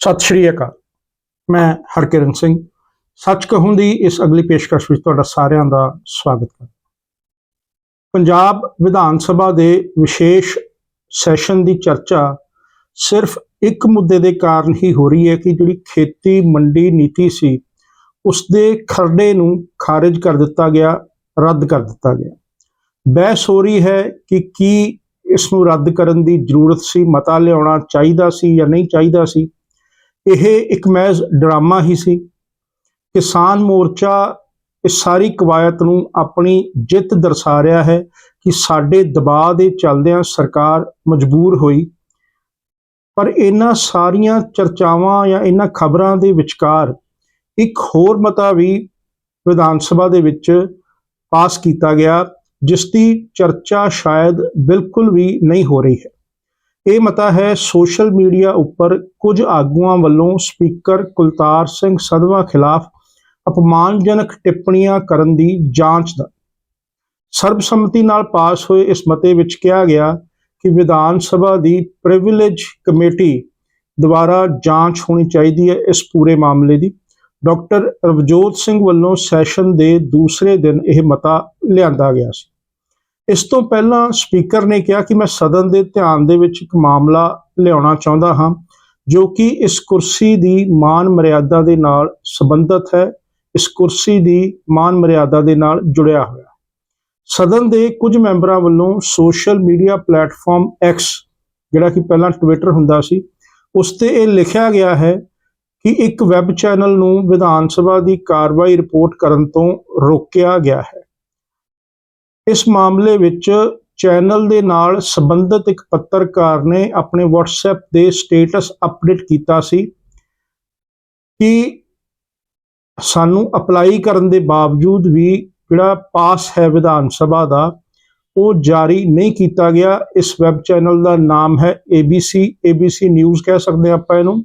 ਸਤਿ ਸ਼੍ਰੀ ਅਕਾਲ। ਮੈਂ ਹਰਕਿਰਨ ਸਿੰਘ। ਸੱਚ ਕਹੂੰ ਦੀ ਇਸ ਅਗਲੀ ਪੇਸ਼ਕਸ਼ ਵਿੱਚ ਤੁਹਾਡਾ ਸਾਰਿਆਂ ਦਾ ਸਵਾਗਤ ਕਰਦਾ ਪੰਜਾਬ ਵਿਧਾਨ ਸਭਾ ਦੇ ਵਿਸ਼ੇਸ਼ ਸੈਸ਼ਨ ਦੀ ਚਰਚਾ ਸਿਰਫ ਇੱਕ ਮੁੱਦੇ ਦੇ ਕਾਰਨ ਹੀ ਹੋ ਰਹੀ ਹੈ ਕਿ ਜਿਹੜੀ ਖੇਤੀ ਮੰਡੀ ਨੀਤੀ ਸੀ ਉਸ ਦੇ ਖਰੜੇ ਨੂੰ ਖਾਰਜ ਕਰ ਦਿੱਤਾ ਗਿਆ, ਰੱਦ ਕਰ ਦਿੱਤਾ ਗਿਆ। ਬਹਿਸ ਹੋ ਰਹੀ ਹੈ ਕਿ ਕੀ ਇਸ ਨੂੰ ਰੱਦ ਕਰਨ ਦੀ ਜ਼ਰੂਰਤ ਸੀ, ਮਤਾ ਲਿਆਉਣਾ ਚਾਹੀਦਾ ਸੀ ਜਾਂ ਨਹੀਂ ਚਾਹੀਦਾ ਸੀ। ਇਹ ਇੱਕ ਮਹਿਜ਼ ਡਰਾਮਾ ਹੀ ਸੀ। ਕਿਸਾਨ ਮੋਰਚਾ ਇਸ ਸਾਰੀ ਕਵਾਇਤ ਨੂੰ ਆਪਣੀ ਜਿੱਤ ਦਰਸਾ ਰਿਹਾ ਹੈ ਕਿ ਸਾਡੇ ਦਬਾਅ ਦੇ ਚੱਲਦਿਆਂ ਸਰਕਾਰ ਮਜਬੂਰ ਹੋਈ। ਪਰ ਇਹਨਾਂ ਸਾਰੀਆਂ ਚਰਚਾਵਾਂ ਜਾਂ ਇਹਨਾਂ ਖਬਰਾਂ ਦੇ ਵਿਚਕਾਰ ਇੱਕ ਹੋਰ ਮਤਾ ਵੀ ਵਿਧਾਨ ਸਭਾ ਦੇ ਵਿੱਚ ਪਾਸ ਕੀਤਾ ਗਿਆ, ਜਿਸ ਦੀ ਚਰਚਾ ਸ਼ਾਇਦ ਬਿਲਕੁਲ ਵੀ ਨਹੀਂ ਹੋ ਰਹੀ ਹੈ। ਇਹ ਮਤਾ ਹੈ, ਸੋਸ਼ਲ ਮੀਡੀਆ ਉੱਪਰ ਕੁਝ ਆਗੂਆਂ ਵੱਲੋਂ ਸਪੀਕਰ ਕੁਲਤਾਰ ਸਿੰਘ ਸਦਵਾ ਖਿਲਾਫ ਅਪਮਾਨਜਨਕ ਟਿੱਪਣੀਆਂ ਕਰਨ ਦੀ ਜਾਂਚ ਦਾ। ਸਰਬਸੰਮਤੀ ਨਾਲ ਪਾਸ ਹੋਏ ਇਸ ਮਤੇ ਵਿੱਚ ਕਿਹਾ ਗਿਆ ਕਿ ਵਿਧਾਨ ਸਭਾ ਦੀ ਪ੍ਰਿਵਿਲੇਜ ਕਮੇਟੀ ਦੁਆਰਾ ਜਾਂਚ ਹੋਣੀ ਚਾਹੀਦੀ ਹੈ ਇਸ ਪੂਰੇ ਮਾਮਲੇ ਦੀ। ਡਾਕਟਰ ਰਵਜੋਤ ਸਿੰਘ ਵੱਲੋਂ ਸੈਸ਼ਨ ਦੇ ਦੂਸਰੇ ਦਿਨ ਇਹ ਮਤਾ ਲਿਆਂਦਾ ਗਿਆ ਸੀ। ਇਸ ਤੋਂ ਪਹਿਲਾਂ ਸਪੀਕਰ ਨੇ ਕਿਹਾ ਕਿ ਮੈਂ ਸਦਨ ਦੇ ਧਿਆਨ ਦੇ ਵਿੱਚ ਇੱਕ ਮਾਮਲਾ ਲਿਆਉਣਾ ਚਾਹੁੰਦਾ ਹਾਂ, ਜੋ ਕਿ ਇਸ ਕੁਰਸੀ ਦੀ ਮਾਨ ਮਰਿਆਦਾ ਦੇ ਨਾਲ ਸੰਬੰਧਿਤ ਹੈ, ਇਸ ਕੁਰਸੀ ਦੀ ਮਾਨ ਮਰਿਆਦਾ ਦੇ ਨਾਲ ਜੁੜਿਆ ਹੋਇਆ। ਸਦਨ ਦੇ ਕੁਝ ਮੈਂਬਰਾਂ ਵੱਲੋਂ ਸੋਸ਼ਲ ਮੀਡੀਆ ਪਲੇਟਫਾਰਮ ਐਕਸ ਜਿਹੜਾ ਕਿ ਪਹਿਲਾਂ ਟਵਿੱਟਰ ਹੁੰਦਾ ਸੀ, ਉਸ ਤੇ ਇਹ ਲਿਖਿਆ ਗਿਆ ਹੈ ਕਿ ਇੱਕ ਵੈਬ ਚੈਨਲ ਨੂੰ ਵਿਧਾਨ ਸਭਾ ਦੀ ਕਾਰਵਾਈ ਰਿਪੋਰਟ ਕਰਨ ਤੋਂ ਰੋਕਿਆ ਗਿਆ ਹੈ। ਇਸ ਮਾਮਲੇ ਵਿੱਚ ਚੈਨਲ ਦੇ ਨਾਲ ਸੰਬੰਧਿਤ ਇੱਕ ਪੱਤਰਕਾਰ ਨੇ ਆਪਣੇ WhatsApp ਦੇ ਸਟੇਟਸ ਅਪਡੇਟ ਕੀਤਾ ਸੀ ਕਿ ਸਾਨੂੰ ਅਪਲਾਈ ਕਰਨ ਦੇ ਬਾਵਜੂਦ ਵੀ ਜਿਹੜਾ ਪਾਸ ਹੈ ਵਿਧਾਨ ਸਭਾ ਦਾ, ਉਹ ਜਾਰੀ ਨਹੀਂ ਕੀਤਾ ਗਿਆ। ਇਸ ਵੈਬ ਚੈਨਲ ਦਾ ਨਾਮ ਹੈ ABC ABC ਨਿਊਜ਼ ਕਹਿ ਸਕਦੇ ਹਾਂ ਆਪਾਂ ਇਹਨੂੰ।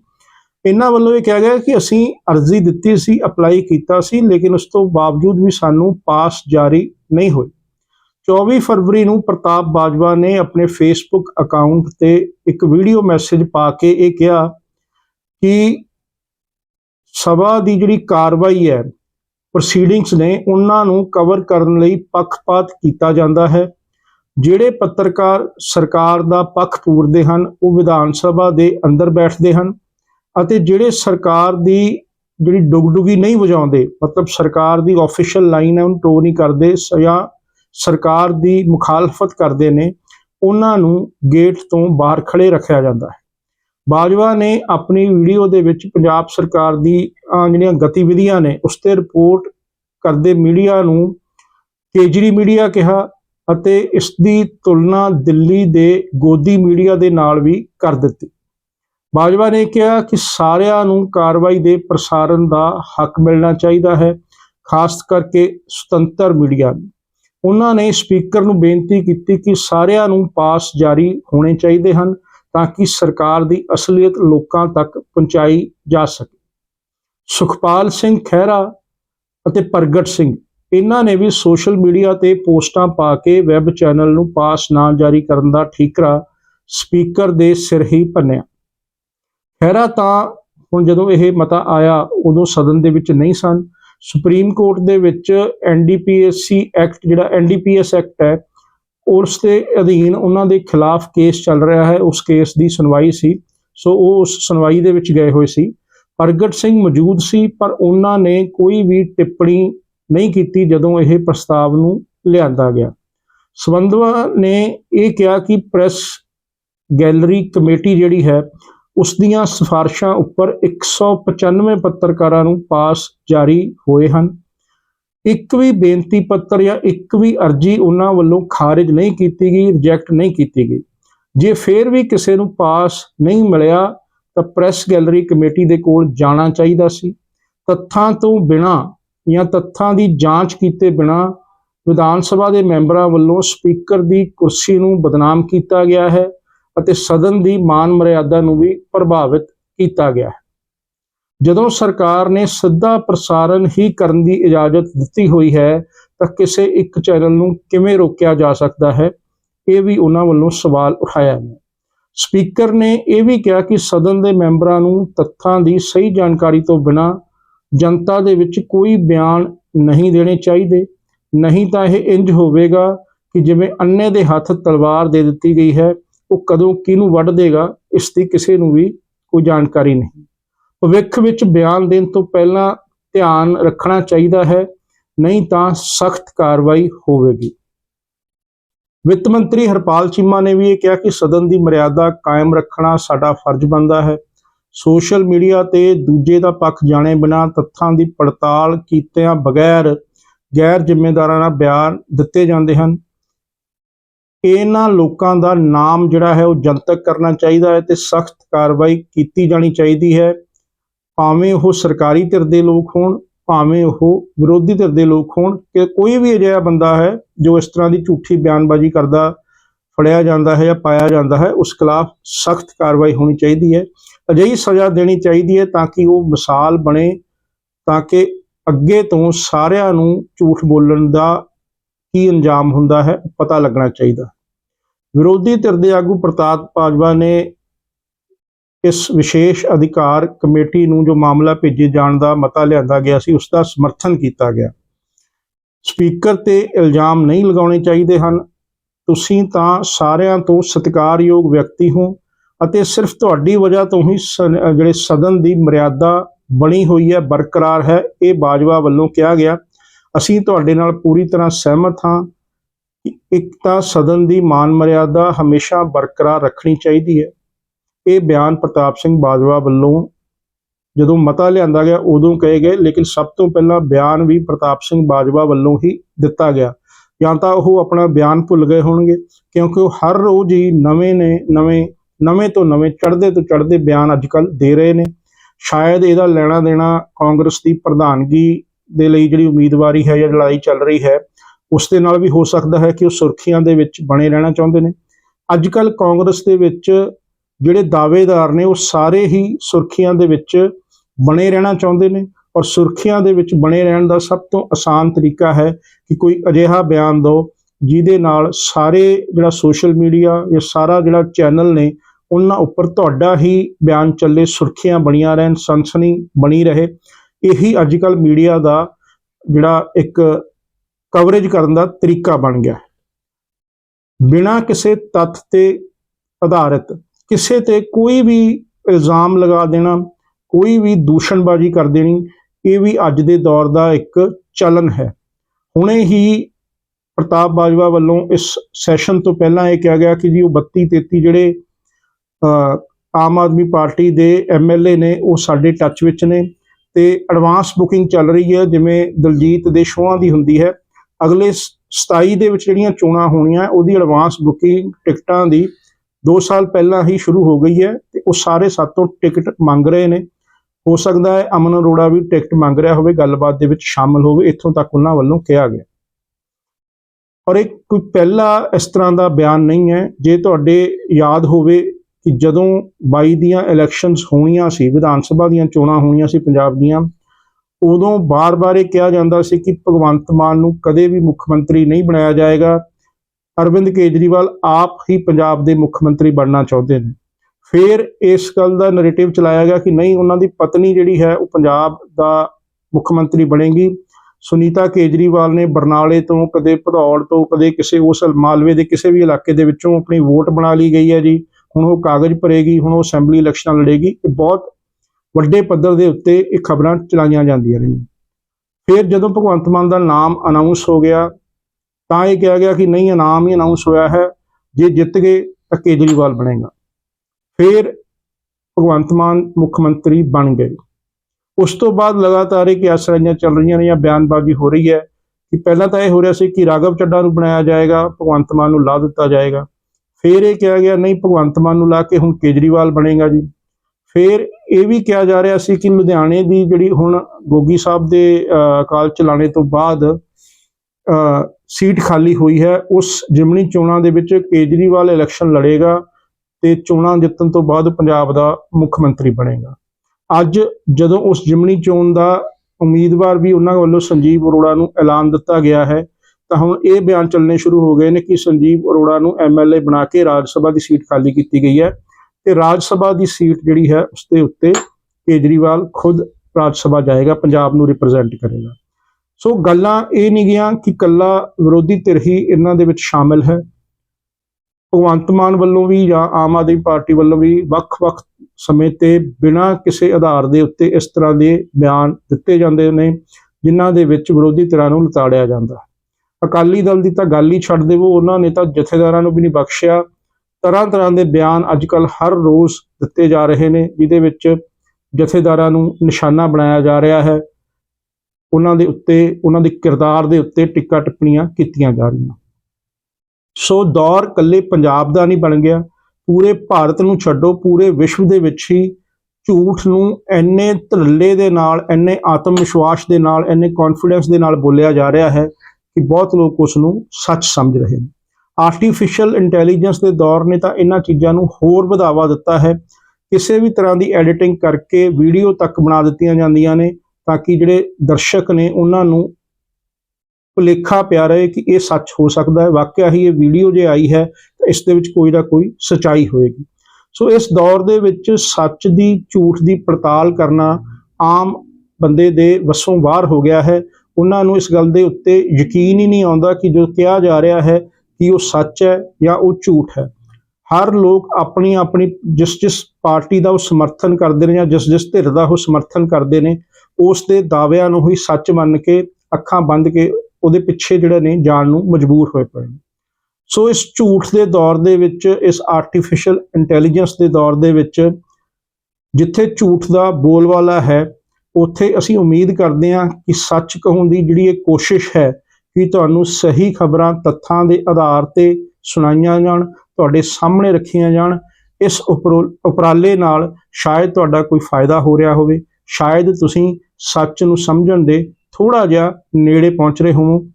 ਇਹਨਾਂ ਵੱਲੋਂ ਇਹ ਕਿਹਾ ਗਿਆ ਕਿ ਅਸੀਂ ਅਰਜ਼ੀ ਦਿੱਤੀ ਸੀ, ਅਪਲਾਈ ਕੀਤਾ ਸੀ, ਲੇਕਿਨ ਉਸ ਤੋਂ ਬਾਵਜੂਦ ਵੀ ਸਾਨੂੰ ਪਾਸ ਜਾਰੀ ਨਹੀਂ ਹੋਈ। 24 ਫਰਵਰੀ ਨੂੰ ਪ੍ਰਤਾਪ ਬਾਜਵਾ ਨੇ ਆਪਣੇ ਫੇਸਬੁੱਕ ਅਕਾਊਂਟ ਤੇ ਇੱਕ ਵੀਡੀਓ ਮੈਸੇਜ ਪਾ ਕੇ ਇਹ ਕਿਹਾ ਕਿ ਸਭਾ ਦੀ ਜਿਹੜੀ ਕਾਰਵਾਈ ਹੈ ਪ੍ਰੋਸੀਡਿੰਗਸ ਨੇ ਉਹਨਾਂ ਨੂੰ ਕਵਰ ਕਰਨ ਲਈ ਪੱਖਪਾਤ ਕੀਤਾ ਜਾਂਦਾ ਹੈ। ਜਿਹੜੇ ਪੱਤਰਕਾਰ ਸਰਕਾਰ ਦਾ ਪੱਖ ਪੂਰਦੇ ਹਨ, ਉਹ ਵਿਧਾਨ ਸਭਾ ਦੇ ਅੰਦਰ ਬੈਠਦੇ ਹਨ ਅਤੇ ਜਿਹੜੇ ਸਰਕਾਰ ਦੀ ਜਿਹੜੀ ਡੁਗਡੁਗੀ ਨਹੀਂ ਵਜਾਉਂਦੇ, ਮਤਲਬ ਸਰਕਾਰ ਦੀ ਆਫੀਸ਼ੀਅਲ ਲਾਈਨ ਹੈ, ਉਹਨੂੰ ਟੋ ਨਹੀਂ ਕਰਦੇ ਜਾਂ ਸਰਕਾਰ ਦੀ ਮੁਖਾਲਫਤ ਕਰਦੇ ਨੇ ਉਹਨਾਂ ਨੂੰ ਗੇਟ ਤੋਂ ਬਾਹਰ ਖੜੇ ਰੱਖਿਆ ਜਾਂਦਾ ਹੈ। ਬਾਜਵਾ ਨੇ ਆਪਣੀ ਵੀਡੀਓ ਦੇ ਵਿੱਚ ਪੰਜਾਬ ਸਰਕਾਰ ਦੀ ਅਹ, ਜਿਹੜੀਆਂ ਗਤੀਵਿਧੀਆਂ ਨੇ ਉਸ ਤੇ ਰਿਪੋਰਟ ਕਰਦੇ ਮੀਡੀਆ ਨੂੰ ਕੇਜਰੀ ਮੀਡੀਆ ਕਿਹਾ ਅਤੇ ਇਸ ਦੀ ਤੁਲਨਾ ਦਿੱਲੀ ਦੇ ਗੋਦੀ ਮੀਡੀਆ ਦੇ ਨਾਲ ਵੀ ਕਰ ਦਿੱਤੀ। ਬਾਜਵਾ ਨੇ ਕਿਹਾ ਕਿ ਸਾਰਿਆਂ ਨੂੰ ਕਾਰਵਾਈ ਦੇ ਪ੍ਰਸਾਰਣ ਦਾ ਹੱਕ ਮਿਲਣਾ ਚਾਹੀਦਾ ਹੈ ਖਾਸ ਕਰਕੇ ਸੁਤੰਤਰ ਮੀਡੀਆ ਨੂੰ। ਉਹਨਾਂ ਨੇ ਸਪੀਕਰ ਨੂੰ ਬੇਨਤੀ ਕੀਤੀ ਕਿ ਸਾਰਿਆਂ ਨੂੰ ਪਾਸ ਜਾਰੀ ਹੋਣੇ ਚਾਹੀਦੇ ਹਨ ਤਾਂ ਕਿ ਸਰਕਾਰ ਦੀ ਅਸਲੀਅਤ ਲੋਕਾਂ ਤੱਕ ਪਹੁੰਚਾਈ ਜਾ ਸਕੇ। ਸੁਖਪਾਲ ਸਿੰਘ ਖਹਿਰਾ ਅਤੇ ਪ੍ਰਗਟ ਸਿੰਘ, ਇਹਨਾਂ ਨੇ ਵੀ ਸੋਸ਼ਲ ਮੀਡੀਆ ਤੇ ਪੋਸਟਾਂ ਪਾ ਕੇ ਵੈਬ ਚੈਨਲ ਨੂੰ ਪਾਸ ਨਾ ਜਾਰੀ ਕਰਨ ਦਾ ਠੀਕਰਾ ਸਪੀਕਰ ਦੇ ਸਿਰ ਹੀ ਭੰਨਿਆ ਖਹਿਰਾ ਤਾਂ ਹੁਣ ਜਦੋਂ ਇਹ ਮਤਾ ਆਇਆ, ਉਦੋਂ ਸਦਨ ਦੇ ਵਿੱਚ ਨਹੀਂ ਸਨ। ਸੁਪਰੀਮ ਕੋਰਟ ਦੇ ਵਿੱਚ ਐਨਡੀਪੀਐਸਸੀ ਐਕਟ ਜਿਹੜਾ ਐਨਡੀਪੀਐਸ ਐਕਟ ਹੈ, ਉਸ ਦੇ ਅਧੀਨ ਉਹਨਾਂ ਦੇ ਖਿਲਾਫ ਕੇਸ ਚੱਲ ਰਿਹਾ ਹੈ, ਉਸ ਕੇਸ ਦੀ ਸੁਣਵਾਈ ਸੀ। ਸੋ ਉਹ ਉਸ ਸੁਣਵਾਈ ਦੇ ਵਿੱਚ ਗਏ ਹੋਏ ਸੀ। ਪ੍ਰਗਟ ਸਿੰਘ ਮੌਜੂਦ ਸੀ, ਪਰ ਉਹਨਾਂ ਨੇ ਕੋਈ ਵੀ ਟਿੱਪਣੀ ਨਹੀਂ ਕੀਤੀ ਜਦੋਂ ਇਹ ਪ੍ਰਸਤਾਵ ਨੂੰ ਲਿਆਂਦਾ ਗਿਆ। ਸਬੰਧਵਾ ਨੇ ਇਹ ਕਿਹਾ ਕਿ ਪ੍ਰੈਸ ਗੈਲਰੀ ਕਮੇਟੀ ਜਿਹੜੀ ਹੈ ਉਸ ਦੀਆਂ ਸਿਫਾਰਸ਼ਾਂ ਉੱਪਰ 195 ਪੱਤਰਕਾਰਾਂ ਨੂੰ ਪਾਸ ਜਾਰੀ ਹੋਏ ਹਨ। ਇੱਕ ਵੀ ਬੇਨਤੀ ਪੱਤਰ ਜਾਂ ਇੱਕ ਵੀ ਅਰਜੀ ਉਹਨਾਂ ਵੱਲੋਂ ਖਾਰਜ ਨਹੀਂ ਕੀਤੀ ਗਈ, ਰਿਜੈਕਟ ਨਹੀਂ ਕੀਤੀ ਗਈ। ਜੇ ਫੇਰ ਵੀ ਕਿਸੇ ਨੂੰ ਪਾਸ ਨਹੀਂ ਮਿਲਿਆ, ਤਾਂ ਪ੍ਰੈਸ ਗੈਲਰੀ ਕਮੇਟੀ ਦੇ ਕੋਲ ਜਾਣਾ ਚਾਹੀਦਾ ਸੀ। ਤੱਥਾਂ ਤੋਂ ਬਿਨਾ ਜਾਂ ਤੱਥਾਂ ਦੀ ਜਾਂਚ ਕੀਤੇ ਬਿਨਾ ਵਿਧਾਨ ਸਭਾ ਦੇ ਮੈਂਬਰਾਂ ਵੱਲੋਂ ਸਪੀਕਰ ਦੀ ਕੁਰਸੀ ਨੂੰ ਬਦਨਾਮ ਕੀਤਾ ਗਿਆ ਹੈ। ਅਤੇ ਸਦਨ ਦੀ ਮਾਨ ਮਰਿਆਦਾ ਨੂੰ ਵੀ ਪ੍ਰਭਾਵਿਤ ਕੀਤਾ ਗਿਆ ਹੈ। ਜਦੋਂ ਸਰਕਾਰ ਨੇ ਸਿੱਧਾ ਪ੍ਰਸਾਰਣ ਹੀ ਕਰਨ ਦੀ ਇਜਾਜ਼ਤ ਦਿੱਤੀ ਹੋਈ ਹੈ, ਤਾਂ ਕਿਸੇ ਇੱਕ ਚੈਨਲ ਨੂੰ ਕਿਵੇਂ ਰੋਕਿਆ ਜਾ ਸਕਦਾ ਹੈ, ਇਹ ਵੀ ਉਹਨਾਂ ਵੱਲੋਂ ਸਵਾਲ ਉਠਾਇਆ ਗਿਆ। ਸਪੀਕਰ ਨੇ ਇਹ ਵੀ ਕਿਹਾ ਕਿ ਸਦਨ ਦੇ ਮੈਂਬਰਾਂ ਨੂੰ ਤੱਥਾਂ ਦੀ ਸਹੀ ਜਾਣਕਾਰੀ ਤੋਂ ਬਿਨਾਂ ਜਨਤਾ ਦੇ ਵਿੱਚ ਕੋਈ ਬਿਆਨ ਨਹੀਂ ਦੇਣੇ ਚਾਹੀਦੇ। ਨਹੀਂ ਤਾਂ ਇਹ ਇੰਜ ਹੋਵੇਗਾ ਕਿ ਜਿਵੇਂ ਅੰਨੇ ਦੇ ਹੱਥ ਤਲਵਾਰ ਦੇ ਦਿੱਤੀ ਗਈ ਹੈ ਉਹ ਕਦੋਂ ਕਿਹਨੂੰ ਵੱਢ ਦੇਗਾ, ਇਸ ਦੀ ਕਿਸੇ ਨੂੰ ਵੀ ਕੋਈ ਜਾਣਕਾਰੀ ਨਹੀਂ। ਭਵਿੱਖ ਵਿੱਚ ਬਿਆਨ ਦੇਣ ਤੋਂ ਪਹਿਲਾਂ ਧਿਆਨ ਰੱਖਣਾ ਚਾਹੀਦਾ ਹੈ, ਨਹੀਂ ਤਾਂ ਸਖਤ ਕਾਰਵਾਈ ਹੋਵੇਗੀ। ਵਿੱਤ ਮੰਤਰੀ ਹਰਪਾਲ ਚੀਮਾ ਨੇ ਵੀ ਇਹ ਕਿਹਾ ਕਿ ਸਦਨ ਦੀ ਮਰਿਆਦਾ ਕਾਇਮ ਰੱਖਣਾ ਸਾਡਾ ਫਰਜ਼ ਬਣਦਾ ਹੈ। ਸੋਸ਼ਲ ਮੀਡੀਆ ਤੇ ਦੂਜੇ ਦਾ ਪੱਖ ਜਾਣੇ ਬਿਨਾਂ ਤੱਥਾਂ ਦੀ ਪੜਤਾਲ ਕੀਤਿਆਂ ਬਗੈਰ ਗੈਰ ਜ਼ਿੰਮੇਦਾਰਾਨਾ ਬਿਆਨ ਦਿੱਤੇ ਜਾਂਦੇ ਹਨ। ਇਹਨਾਂ ਲੋਕਾਂ ਦਾ ਨਾਮ ਜਿਹੜਾ ਹੈ ਉਹ ਜਨਤਕ ਕਰਨਾ ਚਾਹੀਦਾ ਹੈ ਤੇ ਸਖਤ ਕਾਰਵਾਈ ਕੀਤੀ ਜਾਣੀ ਚਾਹੀਦੀ ਹੈ। ਭਾਵੇਂ ਉਹ ਸਰਕਾਰੀ ਧਿਰ ਦੇ ਲੋਕ ਹੋਣ, ਭਾਵੇਂ ਉਹ ਵਿਰੋਧੀ ਧਿਰ ਦੇ ਲੋਕ ਹੋਣ, ਕਿ ਕੋਈ ਵੀ ਅਜਿਹਾ ਬੰਦਾ ਹੈ ਜੋ ਇਸ ਤਰ੍ਹਾਂ ਦੀ ਝੂਠੀ ਬਿਆਨਬਾਜ਼ੀ ਕਰਦਾ, ਫੜਿਆ ਜਾਂਦਾ ਹੈ ਜਾਂ ਪਾਇਆ ਜਾਂਦਾ ਹੈ, ਉਸ ਖਿਲਾਫ ਸਖਤ ਕਾਰਵਾਈ ਹੋਣੀ ਚਾਹੀਦੀ ਹੈ। ਅਜਿਹੀ ਸਜ਼ਾ ਦੇਣੀ ਚਾਹੀਦੀ ਹੈ ਤਾਂ ਕਿ ਉਹ ਮਿਸਾਲ ਬਣੇ, ਤਾਂ ਕਿ ਅੱਗੇ ਤੋਂ ਸਾਰਿਆਂ ਨੂੰ ਝੂਠ ਬੋਲਣ ਦਾ ਕੀ ਅੰਜਾਮ ਹੁੰਦਾ ਹੈ, ਪਤਾ ਲੱਗਣਾ ਚਾਹੀਦਾ। ਵਿਰੋਧੀ ਧਿਰ ਦੇ ਆਗੂ ਪ੍ਰਤਾਪ ਬਾਜਵਾ ਨੇ ਇਸ ਵਿਸ਼ੇਸ਼ ਅਧਿਕਾਰ ਕਮੇਟੀ ਨੂੰ ਜੋ ਮਾਮਲਾ ਭੇਜੇ ਜਾਣ ਦਾ ਮਤਾ ਲਿਆਂਦਾ ਗਿਆ ਸੀ ਉਸ ਦਾ ਸਮਰਥਨ ਕੀਤਾ ਗਿਆ। ਸਪੀਕਰ ਤੇ ਇਲਜ਼ਾਮ ਨਹੀਂ ਲਗਾਉਣੇ ਚਾਹੀਦੇ ਹਨ। ਤੁਸੀਂ ਤਾਂ ਸਾਰਿਆਂ ਤੋਂ ਸਤਿਕਾਰਯੋਗ ਵਿਅਕਤੀ ਹੋ ਅਤੇ ਸਿਰਫ ਤੁਹਾਡੀ ਵਜ੍ਹਾ ਤੋਂ ਹੀ ਸਨ- ਜਿਹੜੇ ਸਦਨ ਦੀ ਮਰਿਆਦਾ ਬਣੀ ਹੋਈ ਹੈ, ਬਰਕਰਾਰ ਹੈ, ਇਹ ਬਾਜਵਾ ਵੱਲੋਂ ਕਿਹਾ ਗਿਆ। ਅਸੀਂ ਤੁਹਾਡੇ ਨਾਲ ਪੂਰੀ ਤਰ੍ਹਾਂ ਸਹਿਮਤ ਹਾਂ। ਇੱਕ ਤਾਂ ਸਦਨ ਦੀ ਮਾਨ ਮਰਿਆਦਾ ਹਮੇਸ਼ਾ ਬਰਕਰਾਰ ਰੱਖਣੀ ਚਾਹੀਦੀ ਹੈ। ਇਹ ਬਿਆਨ ਪ੍ਰਤਾਪ ਸਿੰਘ ਬਾਜਵਾ ਵੱਲੋਂ ਜਦੋਂ ਮਤਾ ਲਿਆਂਦਾ ਗਿਆ, ਉਦੋਂ ਕਹੇ ਗਏ, ਲੇਕਿਨ ਸਭ ਤੋਂ ਪਹਿਲਾਂ ਬਿਆਨ ਵੀ ਪ੍ਰਤਾਪ ਸਿੰਘ ਬਾਜਵਾ ਵੱਲੋਂ ਹੀ ਦਿੱਤਾ ਗਿਆ। ਜਾਂ ਤਾਂ ਉਹ ਆਪਣਾ ਬਿਆਨ ਭੁੱਲ ਗਏ ਹੋਣਗੇ, ਕਿਉਂਕਿ ਉਹ ਹਰ ਰੋਜ਼ ਹੀ ਨਵੇਂ ਨੇ, ਨਵੇਂ ਨਵੇਂ ਤੋਂ ਨਵੇਂ, ਚੜ੍ਹਦੇ ਤੋਂ ਚੜ੍ਹਦੇ ਬਿਆਨ ਅੱਜਕੱਲ ਦੇ ਰਹੇ ਨੇ। ਸ਼ਾਇਦ ਇਹਦਾ ਲੈਣਾ ਦੇਣਾ ਕਾਂਗਰਸ ਦੀ ਪ੍ਰਧਾਨਗੀ ਦੇ ਲਈ ਜਿਹੜੀ ਉਮੀਦਵਾਰੀ ਹੈ ਜਾਂ ਲੜਾਈ ਚੱਲ ਰਹੀ ਹੈ ਉਸ ਦੇ ਨਾਲ ਵੀ ਹੋ ਸਕਦਾ ਹੈ ਕਿ ਉਹ ਸੁਰਖੀਆਂ ਦੇ ਵਿੱਚ ਬਣੇ ਰਹਿਣਾ ਚਾਹੁੰਦੇ ਨੇ। ਅੱਜ ਅੱਜਕੱਲ ਕਾਂਗਰਸ ਦੇ ਵਿੱਚ ਜਿਹੜੇ ਦਾਅਵੇਦਾਰ ਨੇ, ਉਹ ਸਾਰੇ ਹੀ ਸੁਰਖੀਆਂ ਦੇ ਵਿੱਚ ਬਣੇ ਰਹਿਣਾ ਚਾਹੁੰਦੇ ਨੇ ਔਰ ਸੁਰਖੀਆਂ ਦੇ ਵਿੱਚ ਬਣੇ ਰਹਿਣ ਦਾ ਸਭ ਤੋਂ ਆਸਾਨ ਤਰੀਕਾ ਹੈ ਕਿ ਕੋਈ ਅਜਿਹਾ ਬਿਆਨ ਦਿਓ ਜਿਹਦੇ ਨਾਲ ਸਾਰੇ ਜਿਹੜਾ ਸੋਸ਼ਲ ਮੀਡੀਆ ਜਾਂ ਸਾਰਾ ਜਿਹੜਾ ਚੈਨਲ ਨੇ, ਉਹਨਾਂ ਉੱਪਰ ਤੁਹਾਡਾ ਹੀ ਬਿਆਨ ਚੱਲੇ, ਸੁਰਖੀਆਂ ਬਣੀਆਂ ਰਹਿਣ, ਸਨਸਨੀ ਬਣੀ ਰਹੇ। ਇਹੀ ਅੱਜਕੱਲ ਮੀਡੀਆ ਦਾ ਜਿਹੜਾ ਇੱਕ ਕਵਰੇਜ ਕਰਨ ਦਾ ਤਰੀਕਾ ਬਣ ਗਿਆ ਬਿਨਾਂ ਕਿਸੇ ਤੱਥ ਤੇ ਆਧਾਰਿਤ, ਕਿਸੇ ਤੇ ਕੋਈ ਵੀ ਇਲਜ਼ਾਮ ਲਗਾ ਦੇਣਾ, ਕੋਈ ਵੀ ਦੂਸ਼ਣਬਾਜ਼ੀ ਕਰ ਦੇਣੀ, ਇਹ ਵੀ ਅੱਜ ਦੇ ਦੌਰ ਦਾ ਇੱਕ ਚਲਨ ਹੈ। ਹੁਣੇ ਹੀ ਪ੍ਰਤਾਪ ਬਾਜਵਾ ਵੱਲੋਂ ਇਸ ਸੈਸ਼ਨ ਤੋਂ ਪਹਿਲਾਂ ਇਹ ਕਿਹਾ ਗਿਆ ਕਿ ਜੀ ਉਹ 32 33 ਜਿਹੜੇ ਆਮ ਆਦਮੀ ਪਾਰਟੀ ਦੇ ਐਮਐਲਏ ਨੇ, ਉਹ ਸਾਡੇ ਟੱਚ ਵਿੱਚ ਨੇ ਤੇ ਐਡਵਾਂਸ ਬੁਕਿੰਗ ਚੱਲ ਰਹੀ ਹੈ, ਜਿਵੇਂ ਦਲਜੀਤ ਦੇ ਸ਼ੋਆਂ ਦੀ ਹੁੰਦੀ ਹੈ। ਅਗਲੇ ਸ- 27 ਦੇ ਵਿੱਚ ਜਿਹੜੀਆਂ ਚੋਣਾਂ ਹੋਣੀਆਂ, ਉਹਦੀ ਐਡਵਾਂਸ ਬੁਕਿੰਗ ਟਿਕਟਾਂ ਦੀ 2 ਸਾਲ ਪਹਿਲਾਂ ਹੀ ਸ਼ੁਰੂ ਹੋ ਗਈ ਹੈ ਤੇ ਉਹ ਸਾਰੇ ਸਾਤੋਂ ਟਿਕਟ ਮੰਗ ਰਹੇ ਨੇ। ਹੋ ਸਕਦਾ ਹੈ ਅਮਨ ਅਰੋੜਾ ਵੀ ਟਿਕਟ ਮੰਗ ਰਿਹਾ ਹੋਵੇ, ਗੱਲਬਾਤ ਦੇ ਵਿੱਚ ਸ਼ਾਮਲ ਹੋਵੇ, ਇੱਥੋਂ ਤੱਕ ਉਹਨਾਂ ਵੱਲੋਂ ਕਿਹਾ ਗਿਆ। ਔਰ ਇਹ ਕੋਈ ਪਹਿਲਾ ਇਸ ਤਰ੍ਹਾਂ ਦਾ ਬਿਆਨ ਨਹੀਂ ਹੈ। ਜੇ ਤੁਹਾਡੇ ਯਾਦ ਹੋਵੇ ਕਿ ਜਦੋਂ 22 ਦੀਆਂ ਇਲੈਕਸ਼ਨਸ ਹੋਣੀਆਂ ਸੀ, ਵਿਧਾਨ ਸਭਾ ਦੀਆਂ ਚੋਣਾਂ ਹੋਣੀਆਂ ਸੀ, ਪੰਜਾਬ ਦੀਆਂ ਉਦੋਂ ਬਾਰ-ਬਾਰ ਇਹ ਕਿਹਾ ਜਾਂਦਾ ਸੀ ਕਿ ਭਗਵੰਤ ਮਾਨ ਨੂੰ ਕਦੇ ਵੀ ਮੁੱਖ ਮੰਤਰੀ ਨਹੀਂ ਬਣਾਇਆ ਜਾਏਗਾ। ਅਰਵਿੰਦ ਕੇਜਰੀਵਾਲ ਆਪ ਹੀ ਪੰਜਾਬ ਦੇ ਮੁੱਖ ਮੰਤਰੀ ਬਣਨਾ ਚਾਹੁੰਦੇ ਨੇ। ਫਿਰ ਇਸ ਗੱਲ ਦਾ ਨੈਰੇਟਿਵ ਚਲਾਇਆ ਗਿਆ ਕਿ ਨਹੀਂ, ਉਹਨਾਂ ਦੀ ਪਤਨੀ ਜਿਹੜੀ ਹੈ, ਉਹ ਪੰਜਾਬ ਦਾ ਮੁੱਖ ਮੰਤਰੀ ਬਣੇਗੀ। ਸੁਨੀਤਾ ਕੇਜਰੀਵਾਲ ਨੇ ਬਰਨਾਲੇ ਤੋਂ ਕਦੇ ਭਦੌੜ ਤੋਂ ਕਦੇ ਕਿਸੇ ਉਸ ਮਾਲਵੇ ਦੇ ਕਿਸੇ ਵੀ ਇਲਾਕੇ ਦੇ ਵਿੱਚੋਂ ਆਪਣੀ ਵੋਟ ਬਣਾ ਲਈ ਗਈ ਹੈ ਜੀ। ਹੁਣ ਉਹ ਕਾਗਜ਼ ਭਰੇਗੀ, ਹੁਣ ਉਹ ਅਸੈਂਬਲੀ ਇਲੈਕਸ਼ਨਾਂ ਲੜੇਗੀ। ਇਹ ਬਹੁਤ ਵੱਡੇ ਪੱਧਰ ਦੇ ਉੱਤੇ ਇਹ ਖਬਰਾਂ ਚਲਾਈਆਂ ਜਾਂਦੀਆਂ ਰਹੀਆਂ। ਫਿਰ ਜਦੋਂ ਭਗਵੰਤ ਮਾਨ ਦਾ ਨਾਮ ਅਨਾਉਂਸ ਹੋ ਗਿਆ, ਤਾਂ ਇਹ ਕਿਹਾ ਗਿਆ ਕਿ ਨਹੀਂ ਇਨਾਮ ਹੀ ਅਨਾਉਂਸ ਹੋਇਆ ਹੈ, ਜੇ ਜਿੱਤ ਗਏ ਤਾਂ ਕੇਜਰੀਵਾਲ ਬਣੇਗਾ। ਫਿਰ ਭਗਵੰਤ ਮਾਨ ਮੁੱਖ ਮੰਤਰੀ ਬਣ ਗਏ। ਉਸ ਤੋਂ ਬਾਅਦ ਲਗਾਤਾਰ ਇਹ ਕਿਆਸਰਾਈਆਂ ਚੱਲ ਰਹੀਆਂ ਨੇ ਜਾਂ ਬਿਆਨਬਾਜ਼ੀ ਹੋ ਰਹੀ ਹੈ ਕਿ ਪਹਿਲਾਂ ਤਾਂ ਇਹ ਹੋ ਰਿਹਾ ਸੀ ਕਿ ਰਾਘਵ ਚੱਡਾ ਨੂੰ ਬਣਾਇਆ ਜਾਏਗਾ, ਭਗਵੰਤ ਮਾਨ ਨੂੰ ਲਾ ਦਿੱਤਾ ਜਾਏਗਾ। ਫਿਰ ਇਹ ਕਿਹਾ ਗਿਆ, ਨਹੀਂ, ਭਗਵੰਤ ਮਾਨ ਨੂੰ ਲਾ ਕੇ ਹੁਣ ਕੇਜਰੀਵਾਲ ਬਣੇਗਾ ਜੀ। ਫਿਰ ਇਹ ਵੀ ਕਿਹਾ ਜਾ ਰਿਹਾ ਸੀ ਕਿ ਲੁਧਿਆਣੇ ਦੀ ਜਿਹੜੀ ਹੁਣ ਗੋਗੀ ਸਾਹਿਬ ਦੇ ਕਾਲ ਚਲਾਣੇ ਤੋਂ ਬਾਅਦ ਸੀਟ ਖਾਲੀ ਹੋਈ ਹੈ, ਉਸ ਜਿਮਣੀ ਚੋਣਾਂ ਦੇ ਵਿੱਚ ਕੇਜਰੀਵਾਲ ਇਲੈਕਸ਼ਨ ਲੜੇਗਾ ਤੇ ਚੋਣਾਂ ਜਿੱਤਣ ਤੋਂ ਬਾਅਦ ਪੰਜਾਬ ਦਾ ਮੁੱਖ ਮੰਤਰੀ ਬਣੇਗਾ। ਅੱਜ ਜਦੋਂ ਉਸ ਜਿਮਣੀ ਚੋਣ ਦਾ ਉਮੀਦਵਾਰ ਵੀ ਉਹਨਾਂ ਵੱਲੋਂ ਸੰਜੀਵ ਅਰੋੜਾ ਨੂੰ ਐਲਾਨ ਦਿੱਤਾ ਗਿਆ ਹੈ, ਤਾਂ ਹੁਣ ਇਹ ਬਿਆਨ ਚੱਲਣੇ ਸ਼ੁਰੂ ਹੋ ਗਏ ਨੇ ਕਿ ਸੰਜੀਵ ਅਰੋੜਾ ਨੂੰ ਐਮਐਲਏ ਬਣਾ ਕੇ ਰਾਜ ਸਭਾ ਦੀ ਸੀਟ ਖਾਲੀ ਕੀਤੀ ਗਈ ਹੈ। ਤੇ ਰਾਜ ਸਭਾ ਦੀ ਸੀਟ ਜਿਹੜੀ ਹੈ ਉਸ ਦੇ ਉੱਤੇ ਕੇਜਰੀਵਾਲ ਖੁਦ ਰਾਜ ਸਭਾ ਜਾਏਗਾ, ਪੰਜਾਬ ਨੂੰ ਰਿਪਰੈਜ਼ੈਂਟ ਕਰੇਗਾ। ਸੋ ਗੱਲਾਂ ਇਹ ਨਹੀਂ ਗਿਆ ਕਿ ਕੱਲਾ ਵਿਰੋਧੀ ਧਿਰ ਹੀ ਇਹਨਾਂ ਦੇ ਵਿੱਚ ਸ਼ਾਮਿਲ ਹੈ। ਭਗਵੰਤ ਮਾਨ ਵੱਲੋਂ ਵੀ ਜਾਂ ਆਮ ਆਦਮੀ ਪਾਰਟੀ ਵੱਲੋਂ ਵੀ ਵੱਖ-ਵੱਖ ਸਮੇਂ ਤੇ ਬਿਨਾਂ ਕਿਸੇ ਆਧਾਰ ਦੇ ਉੱਤੇ ਇਸ ਤਰ੍ਹਾਂ ਦੇ ਬਿਆਨ ਦਿੱਤੇ ਜਾਂਦੇ ਨੇ, ਜਿਨ੍ਹਾਂ ਦੇ ਵਿੱਚ ਵਿਰੋਧੀ ਧਿਰਾਂ ਨੂੰ ਲਤਾੜਿਆ ਜਾਂਦਾ। ਅਕਾਲੀ ਦਲ ਦੀ ਤਾਂ ਗੱਲ ਹੀ ਛੱਡ ਦੇਵੋ, ਉਹਨਾਂ ਨੇ ਤਾਂ ਜਥੇਦਾਰਾਂ ਨੂੰ ਵੀ ਨਹੀਂ ਬਖਸ਼ਿਆ। ਤਰ੍ਹਾਂ ਤਰ੍ਹਾਂ ਦੇ ਬਿਆਨ ਅੱਜਕੱਲ ਹਰ ਰੋਜ਼ ਦਿੱਤੇ ਜਾ ਰਹੇ ਨੇ, ਜਿਹਦੇ ਵਿੱਚ ਜਥੇਦਾਰਾਂ ਨੂੰ ਨਿਸ਼ਾਨਾ ਬਣਾਇਆ ਜਾ ਰਿਹਾ ਹੈ। ਉਹਨਾਂ ਦੇ ਉੱਤੇ, ਉਹਨਾਂ ਦੇ ਕਿਰਦਾਰ ਦੇ ਉੱਤੇ ਟਿੱਕਾ ਟਿੱਪਣੀਆਂ ਕੀਤੀਆਂ ਜਾ ਰਹੀਆਂ। ਸੋ ਦੌਰ ਕੱਲੇ ਪੰਜਾਬ ਦਾ ਨਹੀਂ ਬਣ ਗਿਆ। ਪੂਰੇ ਭਾਰਤ ਨੂੰ ਛੱਡੋ, ਪੂਰੇ ਵਿਸ਼ਵ ਦੇ ਵਿੱਚ ਹੀ ਝੂਠ ਨੂੰ ਐਨੇ ਧਰਲੇ ਦੇ ਨਾਲ ਐਨੇ ਆਤਮ ਵਿਸ਼ਵਾਸ ਦੇ ਨਾਲ ਐਨੇ ਕੌਨਫੀਡੈਂਸ ਦੇ ਨਾਲ ਬੋਲਿਆ ਜਾ ਰਿਹਾ ਹੈ ਕਿ ਬਹੁਤ ਲੋਕ ਉਸ ਨੂੰ ਸੱਚ ਸਮਝ ਰਹੇ ਨੇ। ਆਰਟੀਫੀਸ਼ੀਅਲ ਇੰਟੈਲੀਜੈਂਸ ਦੇ ਦੌਰ ਨੇ ਤਾਂ ਇਹਨਾਂ ਚੀਜ਼ਾਂ ਨੂੰ ਹੋਰ ਵਧਾਵਾ ਦਿੱਤਾ ਹੈ। ਕਿਸੇ ਵੀ ਤਰ੍ਹਾਂ ਦੀ ਐਡੀਟਿੰਗ ਕਰਕੇ ਵੀਡੀਓ ਤੱਕ ਬਣਾ ਦਿੱਤੀਆਂ ਜਾਂਦੀਆਂ ਨੇ ਤਾਂ ਕਿ ਜਿਹੜੇ ਦਰਸ਼ਕ ਨੇ ਉਹਨਾਂ ਨੂੰ ਭੁਲੇਖਾ ਪਿਆ ਰਹੇ ਕਿ ਇਹ ਸੱਚ ਹੋ ਸਕਦਾ ਹੈ। ਵਾਕਿਆ ਹੀ ਇਹ ਵੀਡੀਓ ਜੇ ਆਈ ਹੈ ਤਾਂ ਇਸ ਦੇ ਵਿੱਚ ਕੋਈ ਨਾ ਕੋਈ ਸਚਾਈ ਹੋਏਗੀ। ਸੋ ਇਸ ਦੌਰ ਦੇ ਵਿੱਚ ਸੱਚ ਦੀ, ਝੂਠ ਦੀ ਪੜਤਾਲ ਕਰਨਾ ਆਮ ਬੰਦੇ ਦੇ ਵਸੋਂ ਬਾਹਰ ਹੋ ਗਿਆ ਹੈ। ਉਹਨਾਂ ਨੂੰ ਇਸ ਗੱਲ ਦੇ ਉੱਤੇ ਯਕੀਨ ਹੀ ਨਹੀਂ ਆਉਂਦਾ ਕਿ ਜੋ ਕਿਹਾ ਜਾ ਰਿਹਾ ਹੈ ਕਿ ਉਹ ਸੱਚ ਹੈ ਜਾਂ ਉਹ ਝੂਠ ਹੈ। ਹਰ ਲੋਕ ਆਪਣੀ ਆਪਣੀ ਜਿਸ ਜਿਸ ਪਾਰਟੀ ਦਾ ਉਹ ਸਮਰਥਨ ਕਰਦੇ ਨੇ ਜਾਂ ਜਿਸ ਜਿਸ ਧਿਰ ਦਾ ਉਹ ਸਮਰਥਨ ਕਰਦੇ ਨੇ, ਉਸ ਦੇ ਦਾਅਵਿਆਂ ਨੂੰ ਹੀ ਸੱਚ ਮੰਨ ਕੇ, ਅੱਖਾਂ ਬੰਦ ਕੇ ਉਹਦੇ ਪਿੱਛੇ ਜਿਹੜੇ ਨੇ ਜਾਣ ਨੂੰ ਮਜਬੂਰ ਹੋਏ ਪਏ ਨੇ। ਸੋ ਇਸ ਝੂਠ ਦੇ ਦੌਰ ਦੇ ਵਿੱਚ, ਇਸ ਆਰਟੀਫੀਸ਼ੀਅਲ ਇੰਟੈਲੀਜੈਂਸ ਦੇ ਦੌਰ ਦੇ ਵਿੱਚ ਜਿੱਥੇ ਝੂਠ ਦਾ ਬੋਲਵਾਲਾ ਹੈ, ਉੱਥੇ ਅਸੀਂ ਉਮੀਦ ਕਰਦੇ ਹਾਂ ਕਿ ਸੱਚ ਕਹਣ ਦੀ ਜਿਹੜੀ ਇਹ ਕੋਸ਼ਿਸ਼ ਹੈ ਕਿ ਤੁਹਾਨੂੰ ਸਹੀ ਖਬਰਾਂ ਤੱਥਾਂ ਦੇ ਆਧਾਰ ਤੇ ਸੁਣਾਈਆਂ ਜਾਣ, ਤੁਹਾਡੇ ਸਾਹਮਣੇ ਰੱਖੀਆਂ ਜਾਣ, ਇਸ ਉਪਰੋ- ਉਪਰਾਲੇ ਨਾਲ ਸ਼ਾਇਦ ਤੁਹਾਡਾ ਕੋਈ ਫਾਇਦਾ ਹੋ ਰਿਹਾ ਹੋਵੇ। ਸ਼ਾਇਦ ਤੁਸੀਂ ਸੱਚ ਨੂੰ ਸਮਝਣ ਦੇ ਥੋੜਾ ਜਿਹਾ ਨੇੜੇ ਪਹੁੰਚ ਰਹੇ ਹੋਵੋ।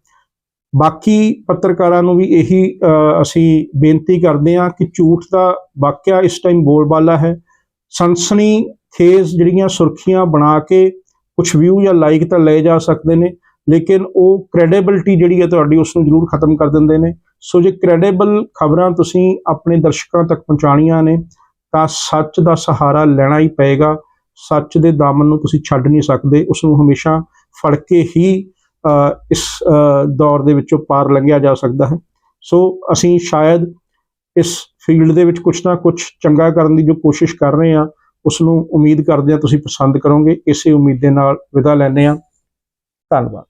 ਬਾਕੀ ਪੱਤਰਕਾਰਾਂ ਨੂੰ ਵੀ ਇਹੀ ਅਸੀਂ ਬੇਨਤੀ ਕਰਦੇ ਹਾਂ ਕਿ ਝੂਠ ਦਾ ਵਾਕਿਆ ਇਸ ਟਾਈਮ ਬੋਲਬਾਲਾ ਹੈ। ਸਨਸਨੀ ਖੇਜ਼ ਜਿਹੜੀਆਂ ਸੁਰਖੀਆਂ ਬਣਾ ਕੇ ਕੁਝ ਵਿਊ ਜਾਂ ਲਾਈਕ ਤਾਂ ਲਏ ਜਾ ਸਕਦੇ ਨੇ ਲੇਕਿਨ ਉਹ ਕ੍ਰੈਡੀਬਿਲਟੀ ਜਿਹੜੀ ਹੈ ਤੁਹਾਡੀ ਉਸ ਨੂੰ ਜ਼ਰੂਰ ਖਤਮ ਕਰ ਦਿੰਦੇ ਨੇ। ਸੋ ਜੇ ਕ੍ਰੈਡੀਬਲ ਖਬਰਾਂ ਤੁਸੀਂ ਆਪਣੇ ਦਰਸ਼ਕਾਂ ਤੱਕ ਪਹੁੰਚਾਣੀਆਂ ਨੇ, ਤਾਂ ਸੱਚ ਦਾ ਸਹਾਰਾ ਲੈਣਾ ਹੀ ਪਏਗਾ। ਸੱਚ ਦੇ ਦਾਮਨ ਨੂੰ ਤੁਸੀਂ ਛੱਡ ਨਹੀਂ ਸਕਦੇ। ਉਸ ਨੂੰ ਹਮੇਸ਼ਾ ਫੜ ਕੇ ਹੀ ਇਸ ਦੌਰ ਦੇ ਵਿੱਚੋਂ ਪਾਰ ਲੰਘਿਆ ਜਾ ਸਕਦਾ ਹੈ। ਸੋ ਅਸੀਂ ਸ਼ਾਇਦ ਇਸ ਫੀਲਡ ਦੇ ਵਿੱਚ ਕੁਝ ਨਾ ਕੁਝ ਚੰਗਾ ਕਰਨ ਦੀ ਜੋ ਕੋਸ਼ਿਸ਼ ਕਰ ਰਹੇ ਹਾਂ ਉਸ ਨੂੰ ਉਮੀਦ ਕਰਦੇ ਹਾਂ ਤੁਸੀਂ ਪਸੰਦ ਕਰੋਗੇ। ਇਸੇ ਉਮੀਦ ਦੇ ਨਾਲ ਵਿਦਾ ਲੈਂਦੇ ਹਾਂ। ਧੰਨਵਾਦ।